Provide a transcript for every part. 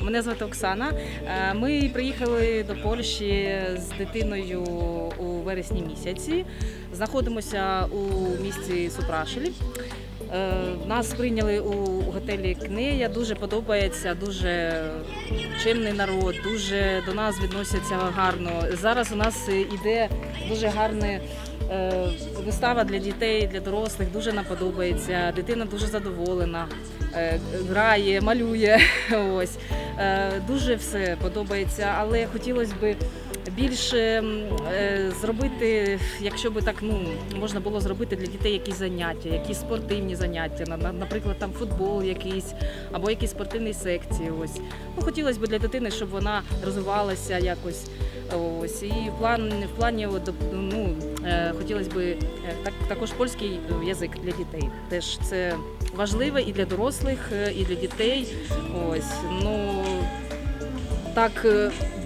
Мене звати Оксана. Е, Ми приїхали до Польщі з дитиною у вересні місяці. Знаходимося у місті Супрашилі. Е, Нас прийняли у готелі Кнея. Дуже подобається, дуже чимний народ, дуже до нас відносяться гарно. Зараз у нас іде дуже гарне. е, Вистава для дітей, для дорослих дуже нам подобається. Дитина дуже задоволена, грає, малює. Ось Е, дуже все подобається, але хотілося б більше е, зробити, якщо би так ну можна було зробити для дітей якісь заняття, якісь спортивні заняття, на- на- наприклад, там футбол якийсь або якісь спортивні секції. Ось ну хотілося б для дитини, щоб вона розвивалася якось. Ось і план в плані ну е, хотілося б е, так також польський язик для дітей. Теж це важливо і для дорослих, е, і для дітей. Ось ну так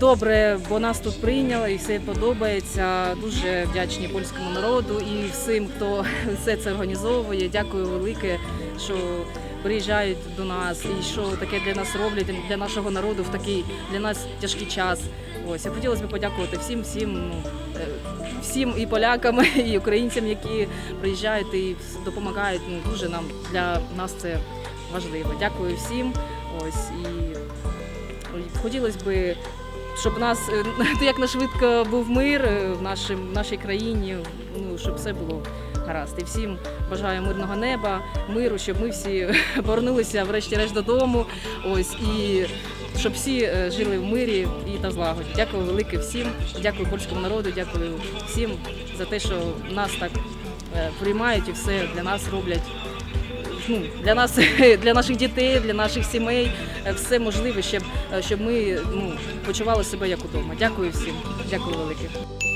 добре, бо нас тут прийняли і все подобається. Дуже вдячні польському народу і всім, хто все це організовує. Дякую велике, що приїжджають до нас і що таке для нас роблять для нашого народу в такий для нас тяжкий час. Ось я хотілося б подякувати всім, всім, ну е, всім і полякам, і українцям, які приїжджають і допомагають. Ну дуже нам для нас це важливо. Дякую всім. Ось і хотілося б, щоб нас е, як швидко був мир е, в нашим, в нашій країні, ну щоб все було гаразд. І всім бажаю мирного неба, миру, щоб ми всі повернулися врешті-решт додому. Ось і щоб всі е, жили в мирі і та злагоді. Дякую велике всім. Дякую польському народу, дякую всім за те, що нас так е, приймають і все для нас роблять. Ну, для нас, для наших дітей, для наших сімей, е, все можливе, щоб, щоб ми ну, почували себе як удома. Дякую всім. Дякую велике.